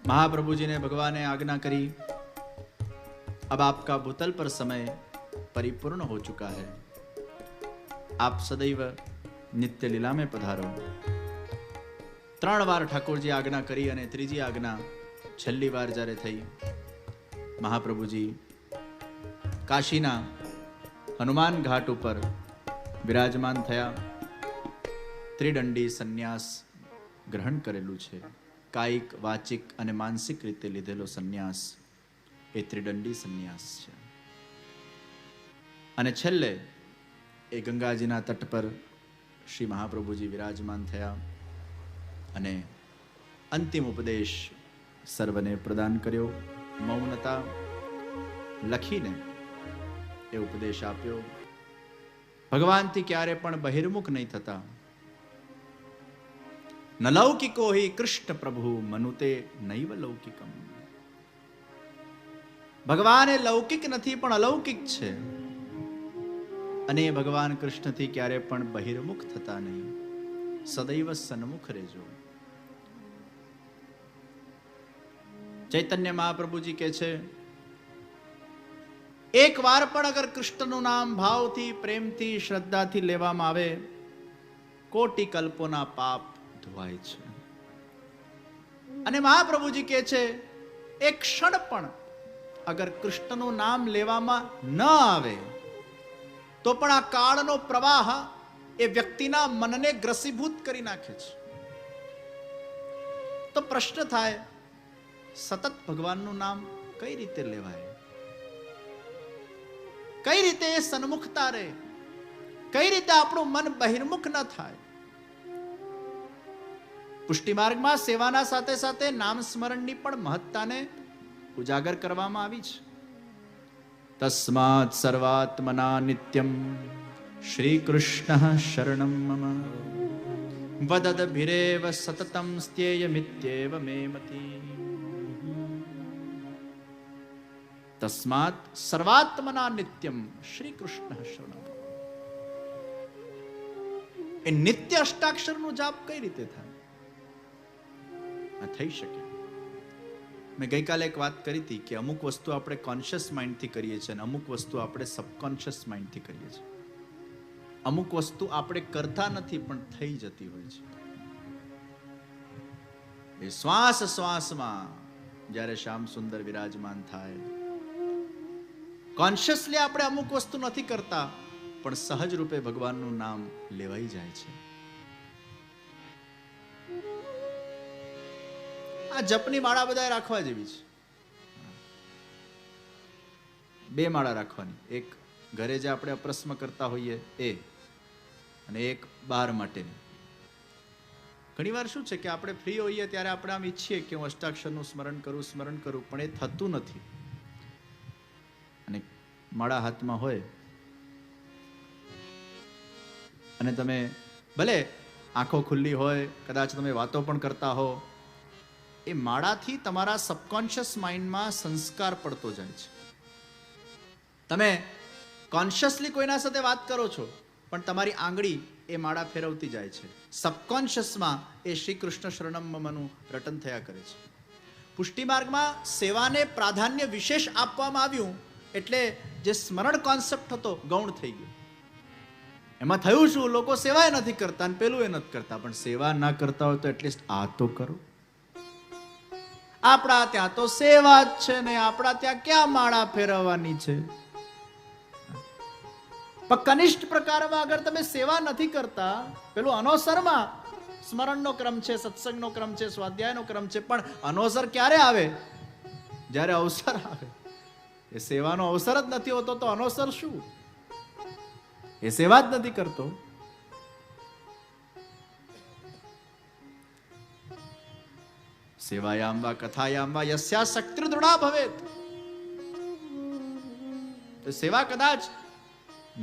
महाप्रभु जी ने भगवान ने आज्ञा करी अब आपका भूतल पर समय परिपूर्ण हो चुका है आप सदैव નિત્ય લીલા મેં પધારો ત્રણ વાર ઠાકોરજી આજ્ઞા કરી અને ત્રીજી આજ્ઞા છેલ્લી વાર જ્યારે થઈ મહાપ્રભુજી કાશીના હનુમાન ઘાટ ઉપર વિરાજમાન થયા ત્રિદંડી સંન્યાસ ગ્રહણ કરેલું છે કાયિક, વાચિક અને માનસિક રીતે લીધેલો સંન્યાસ એ ત્રિદંડી સંન્યાસ છે. અને છેલ્લે એ ગંગાજીના તટ પર શ્રી મહાપ્રભુજી વિરાજમાન થયા અને અંતિમ ઉપદેશ સર્વને પ્રદાન કર્યો, મૌનતા લખીને એ ઉપદેશ આપ્યો. ભગવાનથી ક્યારે પણ બહિર્મુખ નહીં થતા. ન લૌકિકો હિ કૃષ્ણ પ્રભુ મનુતે નૈવ લૌકિકમ ભગવાન એ લૌકિક નથી પણ અલૌકિક છે અને ભગવાન કૃષ્ણથી ક્યારે પણ બહિર્મુખ થતા નહીં। સદૈવ સન્મુખ રહેજો। ચૈતન્ય મહાપ્રભુજી કે છે એક વાર પણ અગર કૃષ્ણનું નામ ભાવથી, પ્રેમથી, શ્રદ્ધાથી લેવામાં આવે, કોટી કલ્પોના પાપ ધોવાય છે. અને મહાપ્રભુજી કહે છે એક ક્ષણ પણ અગર કૃષ્ણનું નામ લેવામાં ન આવે, તો પણ આ કાળનો પ્રવાહ એ વ્યક્તિના મનને ગ્રસીભૂત કરી નાખે છે. તો પ્રશ્ન થાય, સતત ભગવાનનું નામ કઈ રીતે લેવાય? કઈ રીતે એ સન્મુખતા રહે? કઈ રીતે આપણું મન બહિર્મુખ ન થાય? પુષ્ટિ માર્ગમાં સેવાના સાથે સાથે નામ સ્મરણની પણ મહત્તાને ઉજાગર કરવામાં આવી છે. તસ્માત સર્વાત્મના નિત્યમ શ્રી કૃષ્ણ શરણમ મમ. વદદ ભિરેવ સતતમ સ્ત્યેયમિત્યેવ મે મતી. તસ્માત સર્વાત્મના નિત્યમ શ્રી કૃષ્ણ શરણમ. એ નિત્ય અષ્ટાક્ષરનો જાપ કઈ રીતે થાય? આ થઈ શકે. મેં ગઈકાલે એક વાત કરી હતી કે અમુક વસ્તુ આપણે કોન્શિયસ માઇન્ડથી કરીએ છીએ અને અમુક વસ્તુ આપણે સબકોન્શિયસ માઇન્ડથી કરીએ છીએ. અમુક વસ્તુ આપણે કરતા નથી પણ થઈ જતી હોય છે. એ શ્વાસ શ્વાસમાં જ્યારે શ્યામ સુંદર વિરાજમાન થાય. કોન્શિયસલી આપણે અમુક વસ્તુ નથી કરતા, પણ સહજ રૂપે ભગવાનનું નામ લેવાઈ જાય છે. આ જપની માળા બધા રાખવા જેવી છે. બે માળા રાખવાની. એક ઘરે જે આપણે અપ્રસ્મ કરતા હોઈએ એ અને એક બહાર માટેની. ઘણી વાર શું છે કે આપણે ફ્રી હોઈએ ત્યારે આપણે આમ ઈચ્છીએ કે હું અષ્ટાક્ષરનું સ્મરણ કરું સ્મરણ કરું, પણ એ થતું નથી. અને માળા હાથમાં હોય અને તમે ભલે આંખો ખુલ્લી હોય, કદાચ તમે વાતો પણ કરતા હો એ માળાથી તમારા સબકોન્શિયસ માઇન્ડમાં સંસ્કાર પડતો જાય છે. તમે કોન્શિયસલી કોઈના સાથે વાત કરો છો, પણ તમારી આંગળી એ માળા ફેરવતી જાય છે. સબકોન્શિયસમાં એ શ્રી કૃષ્ણ શરણમનું રટન થયા કરે છે. પુષ્ટિ માર્ગમાં સેવાને પ્રાધાન્ય વિશેષ આપવામાં આવ્યું, એટલે જે સ્મરણ કોન્સેપ્ટ હતો ગૌણ થઈ ગયો. એમાં થયું શું? લોકો સેવા નથી કરતા અને પેલું એ નથી કરતા, પણ સેવા ના કરતા હોય તો એટલીસ્ટ આ તો કરો. આપણા ત્યાં તો સેવા જ છે ને આપણા ત્યાં ક્યાં માળા ફેરવવાની છે? પણ કનિષ્ઠ પ્રકારમાં અગર તમે સેવા નથી કરતા, પેલું અનોસરમાં સ્મરણનો ક્રમ છે, સત્સંગનો ક્રમ છે, સ્વાધ્યાયનો ક્રમ છે, પણ અનોસર ક્યારે આવે? જ્યારે અવસર આવે. એ સેવાનો અવસર જ નથી હોતો તો અનોસર શું? એ સેવા જ નથી કરતો. સેવાયામ વા, કથાયામ વા, યસ્યા શક્તિ દૃઢા ભવેત. તો સેવા કદાચ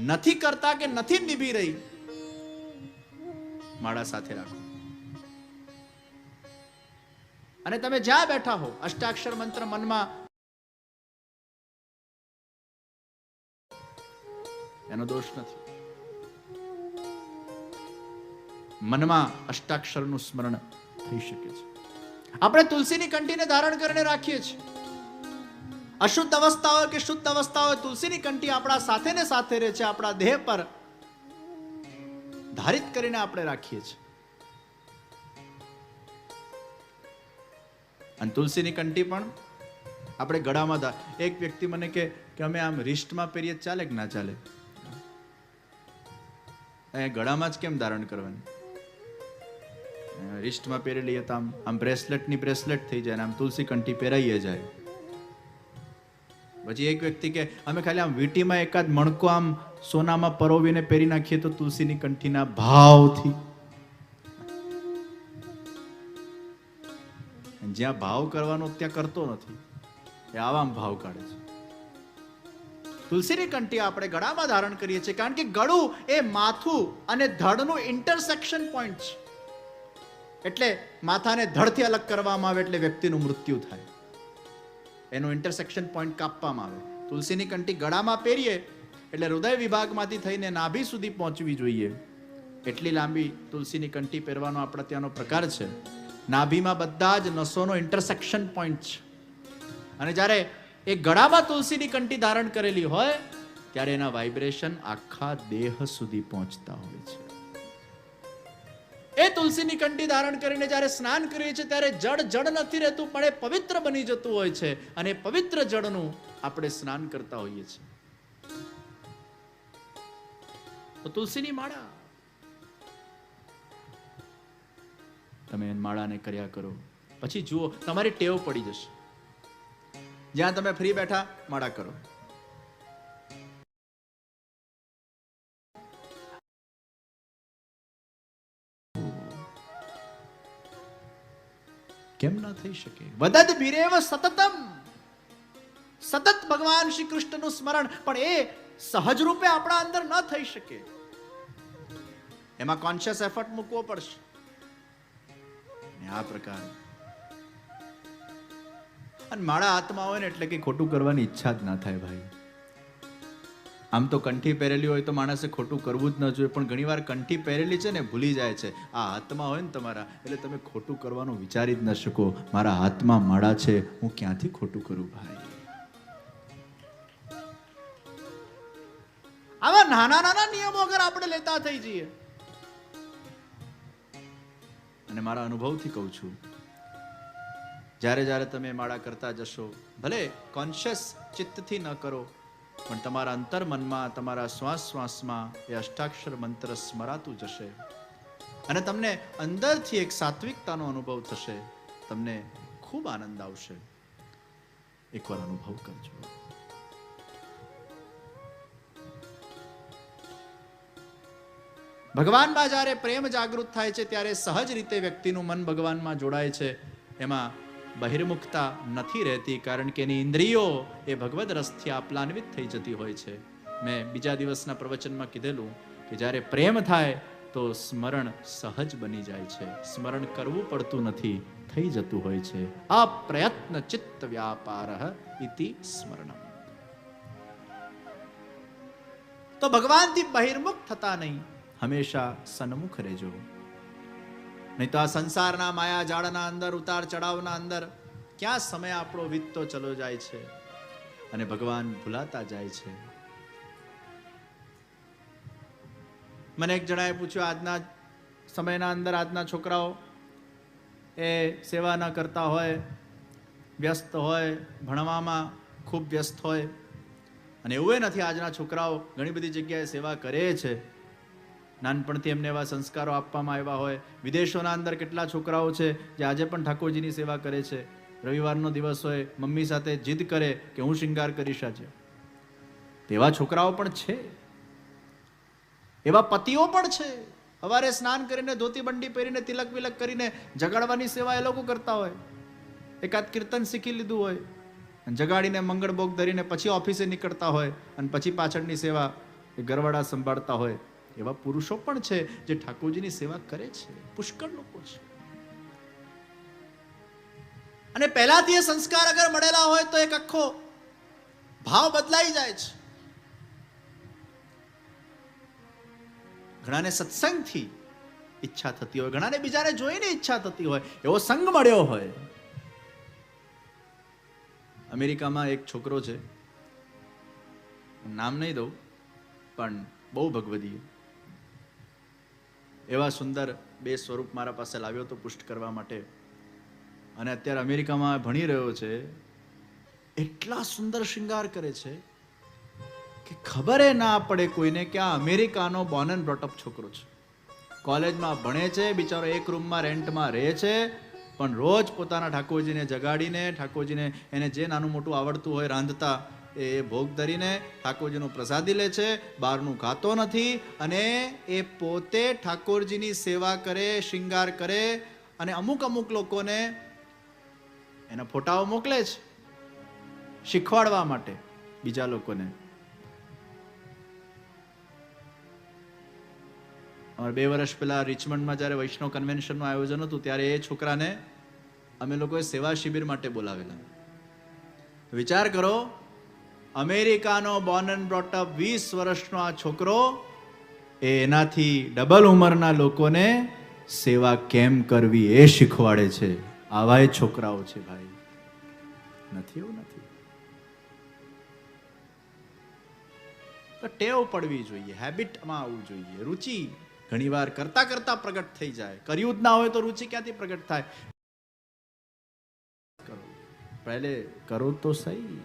નથી કરતા કે નથી નિભી રહી, માળા સાથે રાખો. અને તમે જ્યાં બેઠા હો, અષ્ટાક્ષર મંત્ર મનમાં, એનો દોષ નથી. મનમાં અષ્ટાક્ષરનું સ્મરણ થઈ શકે છે. આપણે તુલસીની કંઠીને ધારણ કરીને રાખીએ છીએ. અશુદ્ધ અવસ્થા હોય કે શુદ્ધ અવસ્થા હોય તુલસીની કંઠી આપણા સાથે ને સાથે રહે છે, આપણા દેહ પર ધારિત કરીને આપણે રાખીએ છીએ. અને તુલસીની કંઠી પણ આપણે ગળામાં ધા, એક વ્યક્તિ મને કે અમે આમ રિસ્ટમાં પહેરીએ ચાલે કે ના ચાલે? એ ગળામાં જ કેમ ધારણ કરવાની? રિસ્ટમાં પહેરી લઈએ તો આમ આમ બ્રેસલેટની બ્રેસલેટ થઈ જાય આમ તુલસી કંઠી પહેરાઈએ જાય. પછી એક વ્યક્તિ કે, અમે ખાલી આમ વીટીમાં એકાદ મણકો આમ સોનામાં પરોવીને પહેરી નાખીએ તો તુલસીની કંઠીના ભાવથી. જ્યાં ભાવ કરવાનો ત્યાં કરતો નથી, એ આવામ ભાવ કાઢે છે. તુલસીની કંઠી આપણે ગળામાં ધારણ કરીએ છીએ, કારણ કે ગળું એ માથું અને ધડનું ઇન્ટરસેક્શન પોઈન્ટ છે. એટલે માથાને ધડથી અલગ કરવામાં આવે એટલે વ્યક્તિનું મૃત્યુ થાય. એનું ઇન્ટરસેક્શન પોઈન્ટ કાપવામાં આવે. તુલસીની કંઠી ગળામાં પહેરીએ એટલે હૃદય વિભાગમાંથી થઈને નાભી સુધી પહોંચવી જોઈએ. એટલી લાંબી તુલસીની કંઠી પહેરવાનો આપણે ત્યાંનો પ્રકાર છે. નાભીમાં બધા જ નસોનો ઇન્ટરસેક્શન પોઈન્ટ છે. અને જ્યારે એ ગળામાં તુલસીની કંઠી ધારણ કરેલી હોય, ત્યારે એના વાઇબ્રેશન આખા દેહ સુધી પહોંચતા હોય છે. એ તુલસીની કંઠી ધારણ કરીને જ્યારે સ્નાન કરીએ છીએ, ત્યારે જળ જળ નથી રહેતું, પણ એ પવિત્ર બની જતું હોય છે. અને પવિત્ર જળનું આપણે સ્નાન કરતા હોઈએ છીએ. તુલસીની માળા. તમે માળાને કર્યા કરો. પછી જુઓ, તમારી ટેવ પડી જશે. જ્યાં તમે ફ્રી બેઠા, માળા કરો. કેમ ના થઈ શકે? વદદ બિરેવ સતતમ. સતત ભગવાન શ્રી કૃષ્ણનું સ્મરણ, પણ એ સહજ રૂપે આપણા અંદર ન થઈ શકે. એમાં કોન્શિયસ એફર્ટ મૂકવો પડશે. આ પ્રકાર. અને મારા હોય ને એટલે કે ખોટું કરવાની ઈચ્છા જ ના થાય ભાઈ. આમ તો કંઠી પહેરેલી હોય તો માણસે ખોટું કરવું જ ન જોઈએ, પણ ઘણીવાર કંઠી પહેરેલી છે ને, ભૂલી જાય છે. આ હાથમાં હોય ને તમારા, એટલે તમે ખોટું કરવાનું વિચારી જ ન શકો. મારા હાથમાં માળા છે, હું ક્યાંથી ખોટું કરું ભાઈ? આવા નાના નાના નિયમો અગર આપણે લેતા થઈ જઈએ. અને મારા અનુભવથી કહું છું, જ્યારે જ્યારે તમે માળા કરતા જશો, ભલે કોન્શિયસ ચિત્તથી ન કરો પણ તમારા અંતરમનમાં, તમારા શ્વાસ શ્વાસમાં એ અષ્ટાક્ષર મંત્ર સ્મરાતું જશે. અને તમને અંદરથી એક સાત્વિકતાનો અનુભવ થશે. તમને ખૂબ આનંદ આવશે. એકવાર અનુભવ કરજો. ભગવાનમાં જ્યારે પ્રેમ જાગૃત થાય છે, ત્યારે સહજ રીતે વ્યક્તિનું મન ભગવાનમાં જોડાય છે. એમાં બહિર્મુખતા નથી રહેતી કારણ કે એની ઇન્દ્રિયો એ ભગવદ રસથી આપ્લાન્વિત થઈ જતી હોય છે. મેં બીજા દિવસના પ્રવચનમાં કીધેલું કે જ્યારે પ્રેમ થાય તો સ્મરણ સહજ બની જાય છે. સ્મરણ કરવું પડતું નથી, થઈ જતું હોય છે. અપ્રયત્ન ચિત્ત વ્યાપાર ઇતિ સ્મરણમ. તો ભગવાનથી બહિર્મુખ થતા નહીં. હંમેશા સન્મુખ રહેજો. નહીં તો આ સંસારના માયા જાળના અંદર, ઉતાર ચડાવના અંદર ક્યાં સમય આપણો વીતતો ચલો જાય છે અને ભગવાન ભૂલાતા જાય છે? મને એક જણાએ પૂછ્યું, આજના સમયના અંદર આજના છોકરાઓ એ સેવા ન કરતા હોય, વ્યસ્ત હોય, ભણવામાં ખૂબ વ્યસ્ત હોય અને એવું નથી, આજના છોકરાઓ ઘણી બધી જગ્યાએ સેવા કરે છે. નાનપણથી એમને એવા સંસ્કારો આપવામાં આવ્યા હોય. વિદેશોના અંદર કેટલા છોકરાઓ છે જે આજે પણ ઠાકોરજીની સેવા કરે છે. રવિવારનો દિવસ હોય, મમ્મી સાથે જીદ કરે કે હું શિંગાર કરીશ આજે. તેવા છોકરાઓ પણ છે. એવા પતિઓ પણ છે. સવારે સ્નાન કરીને ધોતી બંડી પહેરીને તિલક વિલક કરીને જગાડવાની સેવા એ લોકો કરતા હોય. એકાદ કીર્તન શીખી લીધું હોય. અને જગાડીને મંગળ ભોગ ધરીને પછી ઓફિસે નીકળતા હોય અને પછી પાછળની સેવા એ ગરવાડા સંભાળતા હોય. એવા પુરુષો પણ છે જે ઠાકોરજીની સેવા કરે છે. પુષ્કળ લોકો છે. અને પહેલાથી એ સંસ્કાર અગર મળેલા હોય તો એક આખો ભાવ બદલાઈ જાય છે. ઘણાને સત્સંગથી ઈચ્છા થતી હોય, ઘણાને બીજાને જોઈને ઈચ્છા થતી હોય, એવો સંગ મળ્યો હોય. અમેરિકામાં એક છોકરો છે. નામ નહીં દઉં, પણ બહુ ભગવદીય એવા સુંદર બે સ્વરૂપ મારા પાસે લાવ્યો હતો પુષ્ટ કરવા માટે. અને અત્યારે અમેરિકામાં ભણી રહ્યો છે. એટલા સુંદર શૃંગાર કરે છે કે ખબર ના પડે કોઈને કે આ અમેરિકાનો બોર્ન એન્ડ બ્રોટઅપ છોકરો છે. કોલેજમાં ભણે છે, બિચારો એક રૂમમાં રેન્ટમાં રહે છે, પણ રોજ પોતાના ઠાકોરજીને જગાડીને, ઠાકોરજીને એને જે નાનું મોટું આવડતું હોય રાંધતા એ ભોગ ધરીને ઠાકોરજીનું પ્રસાદી લે છે, બહારનું ખાતો નથી અને એ પોતે ઠાકોરજીની સેવા કરે, શૃંગાર કરે અને અમુક અમુક લોકોને એના ફોટાઓ મોકલે છે શીખવાડવા માટે બીજા લોકોને. અમારે બે વર્ષ પહેલા રિચમન્ડમાં જ્યારે વૈષ્ણવ કન્વેન્શનનું આયોજન હતું, ત્યારે એ છોકરાને અમે લોકોએ સેવા શિબિર માટે બોલાવેલા. વિચાર કરો અમેરિકાનો બોર્ન એન્ડ બ્રોટઅપ વીસ વર્ષનો આ છોકરો, એ એનાથી ડબલ ઉંમરના લોકોને સેવા કેમ કરવી એ શીખવાડે છે. આવા છોકરાઓ છે ભાઈ. નથી એવું, નથી. તો ટેવ પડવી જોઈએ હેબિટમાં આવવું જોઈએ. રુચિ ઘણીવાર કરતા કરતા પ્રગટ થઈ જાય. કર્યું જ ના હોય તો રુચિ ક્યાંથી પ્રગટ થાય? પહેલે કરો તો સહી.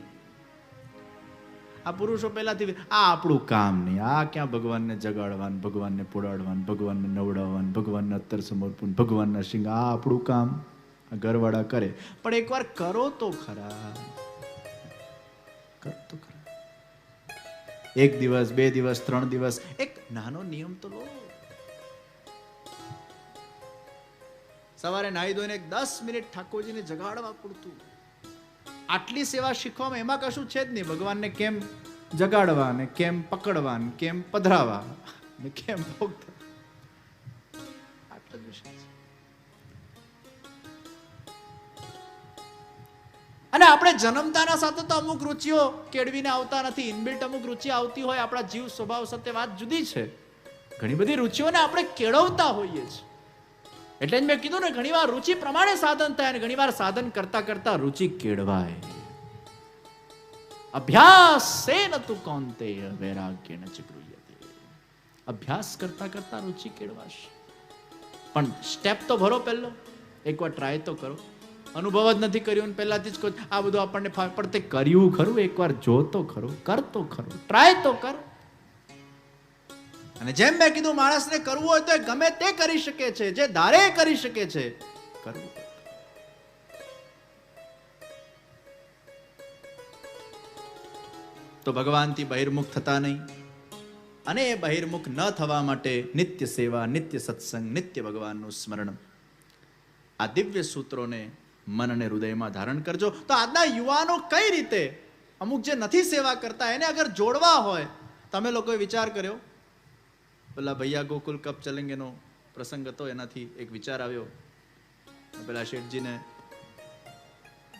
આ પુરુષો પહેલાથી આ આપણું કામ નહીં. આ ક્યાં ભગવાનને જગાડવાનું, ભગવાનને પોડાડવાનું ભગવાનને નવડાવવાનું, ભગવાનને અત્તર સમર્પણ, ભગવાનના સિંગ આ આપણું કામ. ઘરવાળા કરે. પણ એકવાર કરો તો ખરા. કર તો ખરા. એક દિવસ, બે દિવસ, ત્રણ દિવસ. એક નાનો નિયમ તો લો. સવારે નાહી ધોઈને દસ મિનિટ ઠાકોરજીને જગાડવા પૂરતું આટલી સેવા શીખવામાં એમાં કશું છે જ નહીં. ભગવાનને કેમ જગાડવા ને કેમ પકડવા ને કેમ પધરાવા ને કેમ ભોગતા? અને આપણે જન્મતાના સાથે તો અમુક રુચિઓ કેળવીને આવતા નથી. ઇનબિલ્ટ અમુક રુચિ આવતી હોય, આપણા જીવ સ્વભાવ સાથે વાત જુદી છે. ઘણી બધી રુચિઓને આપણે કેળવતા હોઈએ છીએ. એટલે જ મેં કીધું ને, ઘણીવાર રુચિ પ્રમાણે સાધન થાય અને ઘણીવાર સાધન કરતા કરતા રુચિ કેળવાય. અભ્યાસ ન તું કોંતે વૈરાગ્ય ન અભ્યાસ કરતા કરતા રુચિ કેળવાશે. પણ સ્ટેપ તો ભરો પહેલો. એકવાર ટ્રાય તો કરો. અનુભવ જ નથી કર્યો ને પહેલાથી જ કહો આ બધું આપણને પણ તે કર્યું ખરું, એકવાર જો તો ખરું કર તો ખરું ટ્રાય તો કર. અને જેમ મેં કીધું માણસને કરવું હોય તો એ ગમે તે કરી શકે છે, જે ધારે કરી શકે છે, કરવું. તો ભગવાનથી બહિર્મુખ થતા નહીં. અને એ બહિર્મુખ ન થવા માટે નિત્ય સેવા, નિત્ય સત્સંગ, નિત્ય ભગવાનનું સ્મરણ. આ દિવ્ય સૂત્રોને મન અને હૃદયમાં ધારણ કરજો. તો આજના યુવાનો કઈ રીતે અમુક જે નથી સેવા કરતા, એને અગર જોડવા હોય, તમે લોકોએ વિચાર કર્યો? પેલા ભૈયા ગોકુલ કપ ચલેંગેનો પ્રસંગ હતો, એનાથી એક વિચાર આવ્યો. પેલા શેઠજીને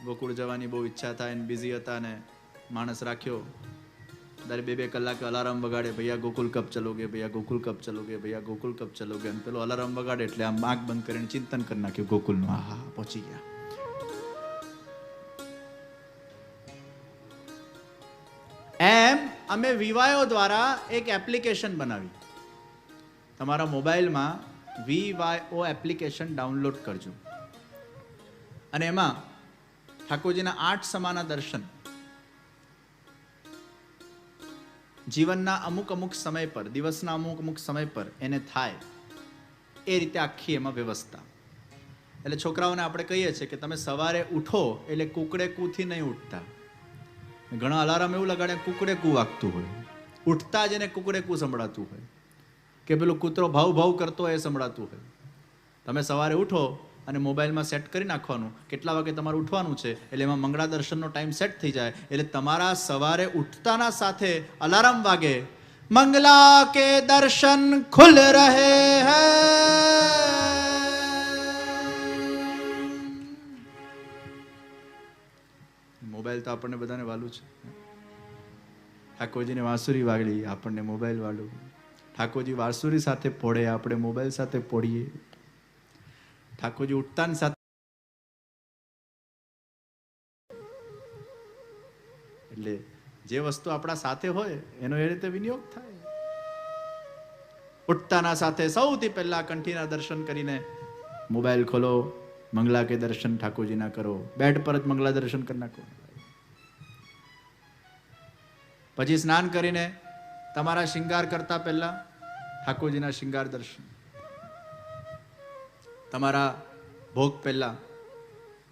ગોકુળ જવાની બહુ ઈચ્છા થાય ને બિઝી હતા ને માણસ રાખ્યો. ત્યારે બે બે કલાક અલાર્મ વગાડે, ભૈયા ગોકુલ કપ ચલોગે, ભૈયા ગોકુલ કપ ચલોગે, ભૈયા ગોકુલ કપ ચલોગે. અને પેલો અલાર્મ વગાડે એટલે આમ આંખ બંધ કરીને ચિંતન કરી નાખ્યું ગોકુલનું. હા હા પહોંચી ગયા. એમ અમે વિવાયો દ્વારા એક એપ્લિકેશન બનાવી. તમારા મોબાઈલમાં V Y O application download કરજો. અને એમાં ઠાકોરજીના આઠ સમાના દર્શન, જીવનના અમુક અમુક સમય પર, દિવસના અમુક અમુક સમય પર એને થાય એ રીતે આખી એમાં વ્યવસ્થા. એટલે છોકરાઓને આપણે કહીએ છીએ કે તમે સવારે ઉઠો એટલે કુકડે કૂથી નહીં ઉઠતા. ઘણા અલાર્મ એવું લગાડે કુકડે કૂ વાગતું હોય. ઉઠતા જ એને કુકડે કૂ સંભળાતું હોય. કે પેલો કૂતરો ભાવ ભાવ કરતો એ સંભળાતું હોય. તમે સવારે ઉઠો અને મોબાઈલમાં સેટ કરી નાખવાનું. કેટલા વાગે તમારે ઉઠવાનું છે? એટલે એમાં મંગળા દર્શનનો ટાઈમ સેટ થઈ જાય. એટલે તમારા સવારે ઉઠતાના સાથે અલાર્મ વાગે. મંગલા કે દર્શન ખુલ રહે હૈ. મોબાઈલ તો આપણને બધાને વાલું છે. ઠાકોરજીને વાંસુરી વાગડી, આપણને મોબાઈલ વાળું. ઠાકોરજી વારસુરી સાથે પોળે આપણે મોબાઈલ સાથે પોડીએ. ઠાકોરજી ઉઠતાની સાથે એટલે જે વસ્તુ આપણા સાથે હોય, એનો એ રીતે વિનિયોગ થાય. ઉઠતાના સાથે સૌથી પહેલા કંઠીના દર્શન કરીને મોબાઈલ ખોલો મંગલા કે દર્શન ઠાકોરજીના કરો. બેડ પર જ મંગલા દર્શન કરી નાખો. પછી સ્નાન કરીને તમારા શિંગાર કરતા પહેલા ઠાકોરજીના શિંગાર દર્શન. તમારા ભોગ પહેલા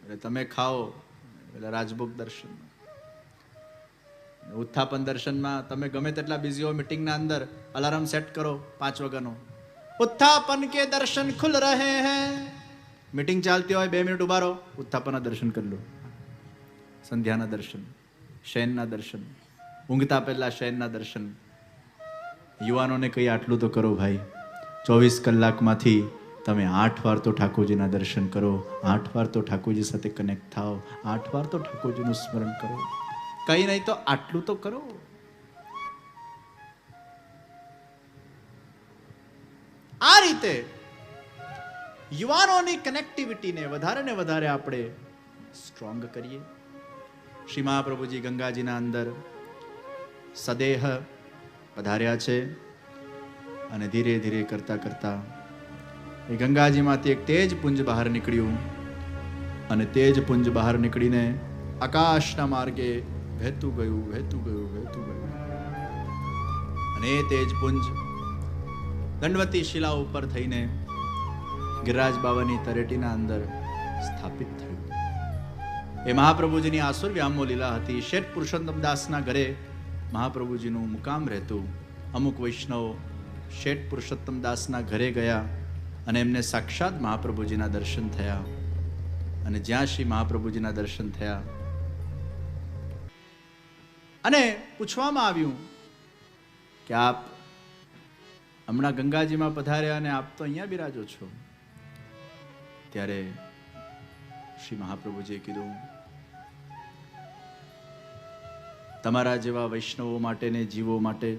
એટલે તમે ખાઓ, એટલે રાજભોગ દર્શન. ઉત્થાપન દર્શનમાં તમે ગમે તેટલા બિઝી હો મિટિંગના અંદર અલાર્મ સેટ કરો પાંચ વાગ્યાનો. ઉત્થાપન કે દર્શન ખુલ રહે હૈ. મિટિંગ ચાલતી હોય, બે મિનિટ ઊભા રહો, ઉત્થાપનના દર્શન કરી લો. સંધ્યાના દર્શન, શયનના દર્શન, ઊંઘતા પહેલા શયનના દર્શન. યુવાનોને કહી આટલું તો કરો ભાઈ. ચોવીસ કલાકમાંથી તમે આઠ વાર તો ઠાકોરજીના દર્શન કરો, આઠ વાર તો ઠાકોરજી સાથે કનેક્ટ થાઓ, આઠ વાર તો ઠાકોરજીનું સ્મરણ કરો. કંઈ નહીં તો આટલું તો કરો. આ રીતે યુવાનોની કનેક્ટિવિટીને વધારે ને વધારે આપણે સ્ટ્રોંગ કરીએ. શ્રી મહાપ્રભુજી ગંગાજીના અંદર સદેહ પધાર્યા છે અને ધીરે ધીરે કરતા કરતા એ ગંગાજીમાંથી એક તેજ પુંજ બહાર નીકળ્યું અને તેજ પુંજ બહાર નીકળીને આકાશના માર્ગે વહેતું ગયું વહેતું ગયું વહેતું ગયું. અને એ તેજ પુંજ દંડવતી શિલા ઉપર થઈને ગિરરાજ બાબાની તરેટીના અંદર સ્થાપિત થયું. એ મહાપ્રભુજીની આસુર વ્યામો લીલા હતી. શેઠ પુરુષોત્તમ દાસના ઘરે મહાપ્રભુજીનું મુકામ રહેતું. અમુક વૈષ્ણવ શેઠ પુરુષોત્તમ દાસના ઘરે ગયા અને એમને સાક્ષાત મહાપ્રભુજીના દર્શન થયા. અને જ્યાં શ્રી મહાપ્રભુજીના દર્શન થયા. અને પૂછવામાં આવ્યું કે આપ હમણાં ગંગાજીમાં પધાર્યા અને આપ તો અહીંયા બિરાજો છો? ત્યારે શ્રી મહાપ્રભુજીએ કીધું તમારા જેવા વૈષ્ણવો માટે ને જીવો માટે.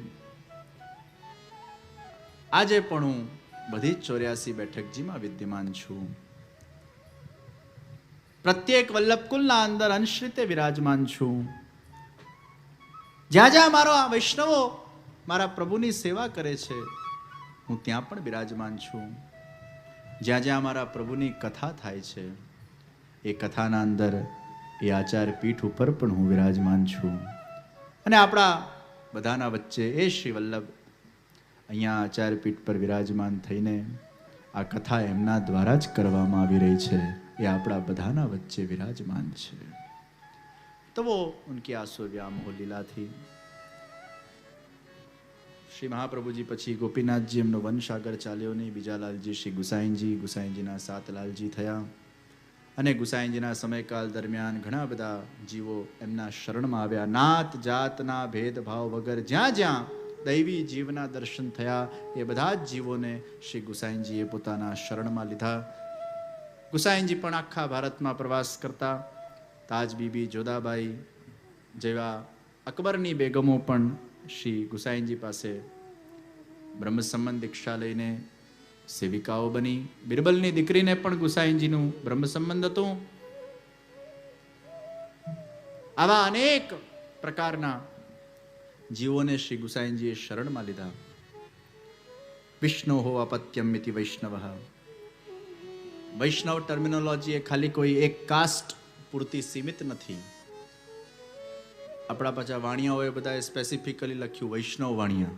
આજે પણ હું બધી જ ચોર્યાસી બેઠકજીમાં વિદ્યમાન છું. પ્રત્યેક વલ્લભકુલના અંદર અંશ રીતે વિરાજમાન છું. જ્યાં જ્યાં મારો આ વૈષ્ણવો મારા પ્રભુની સેવા કરે છે, હું ત્યાં પણ બિરાજમાન છું. જ્યાં જ્યાં મારા પ્રભુની કથા થાય છે, એ કથાના અંદર એ આચાર પીઠ ઉપર પણ હું વિરાજમાન છું. અને આપણા બધાના વચ્ચે એ શ્રી વલ્લભ અહીંયા આચાર્યપીઠ પર વિરાજમાન થઈને આ કથા એમના દ્વારા જ કરવામાં આવી રહી છે. એ આપણા બધાના વચ્ચે વિરાજમાન છે. તો ઉનકી આંસુ વ્યામ લીલાથી. શ્રી મહાપ્રભુજી પછી ગોપીનાથજી એમનો વંશાગર ચાલ્યો નહીં બીજા લાલજી શ્રી ગુસાઈનજી, ગુસાઈનજીના સાત લાલજી થયા. અને ગુસાઈનજીના સમયકાલ દરમિયાન ઘણા બધા જીવો એમના શરણમાં આવ્યા. નાત, જાતના ભેદભાવ વગર જ્યાં જ્યાં દૈવી જીવના દર્શન થયા, એ બધા જ જીવોને શ્રી ગુસાઈનજીએ પોતાના શરણમાં લીધા. ગુસાઈનજી પણ આખા ભારતમાં પ્રવાસ કરતા. તાજ બીબી જોધાબાઈ જેવા અકબરની બેગમો પણ શ્રી ગુસાઈનજી પાસે બ્રહ્મ સંબંધ દીક્ષા લઈને સેવિકાઓ બની. બિરબલની દીકરીને પણ ગુસાઈનજીનું બ્રહ્મ સંબંધ હતું. આવા અનેક પ્રકારના જીવોને શ્રી ગુસાઈનજીએ શરણમાં લીધા. વિષ્ણુ હો અપત્યમ ઇતિ વૈષ્ણવ. વૈષ્ણવ ટર્મિનોલોજી એ ખાલી કોઈ એક કાસ્ટ પૂરતી સીમિત નથી. આપણા પાછા વાણિયાઓએ બધાએ સ્પેસિફિકલી લખ્યું વૈષ્ણવ વાણિયા.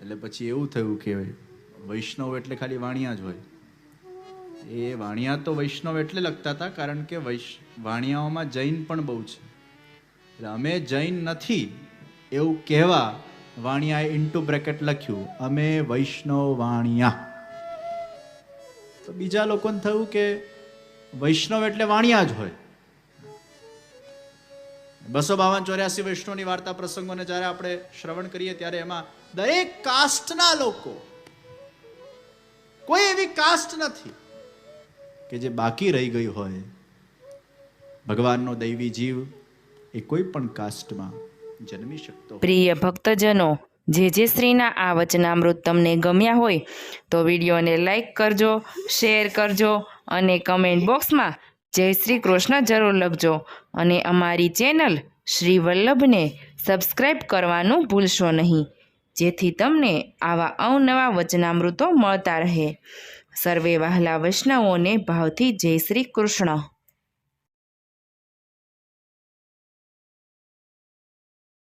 એટલે પછી એવું થયું કે વૈષ્ણવ એટલે ખાલી વાણિયા જ હોય. એ વાણિયા તો વૈષ્ણવ એટલે લખતા હતા, કારણ કે વૈશ, વાણિયાઓમાં જૈન પણ બહુ છે. એટલે અમે જૈન નથી, એવું કહેવા વાણિયાએ ઇન્ટુ બ્રેકેટ લખ્યું, અમે વૈષ્ણવ વાણિયા. તો બીજા લોકોને થયું કે વૈષ્ણવ એટલે વાણિયા જ હોય. બસો બાવન ચોર્યાસી વૈષ્ણવની વાર્તા પ્રસંગોને જ્યારે આપણે શ્રવણ કરીએ ત્યારે એમાં દરેક કાસ્ટના લોકો કોઈ એવી કાસ્ટ નથી કે જે બાકી રહી ગઈ હોય. ભગવાનનો દૈવી જીવ એ કોઈ પણ કાસ્ટમાં જન્મી શકતો પ્રિય ભક્તજનો, જે જે શ્રીના આ વચનામૃત તમને ગમ્યા હોય, તો વિડીયોને લાઈક કરજો, શેર કરજો અને કમેન્ટ બોક્સમાં જય શ્રી કૃષ્ણ જરૂર લખજો અને અમારી ચેનલ શ્રી વલ્લભને સબસ્ક્રાઈબ કરવાનું ભૂલશો નહીં. જેથી તમને આવા અવનવા વચનામૃતો મળતા રહે. સર્વે વહાલા વૈષ્ણવોને ભાવથી જય શ્રી કૃષ્ણ.